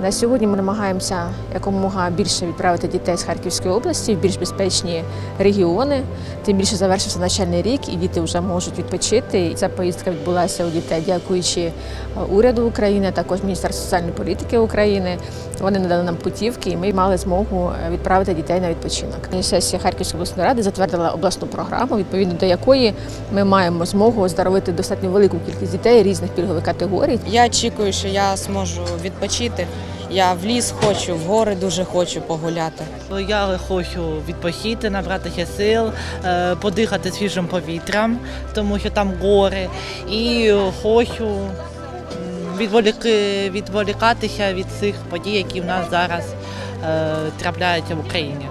На сьогодні ми намагаємося якомога більше відправити дітей з Харківської області в більш безпечні регіони. Тим більше завершився навчальний рік, і діти вже можуть відпочити. Ця поїздка відбулася у дітей, дякуючи е, уряду України, також Міністерству соціальної політики України. Вони надали нам путівки, і ми мали змогу е, відправити дітей на відпочинок. Сесія Харківської обласної ради затвердила обласну програму, відповідно до якої ми маємо змогу оздоровити достатньо велику кількість дітей різних пільгових категорій. Я очікую, що я зможу відпочити. Я в ліс хочу, в гори дуже хочу погуляти. Я хочу відпочити, набратися сил, е, подихати свіжим повітрям, тому що там гори. І хочу відволікатися від цих подій, які в нас зараз е, трапляються в Україні.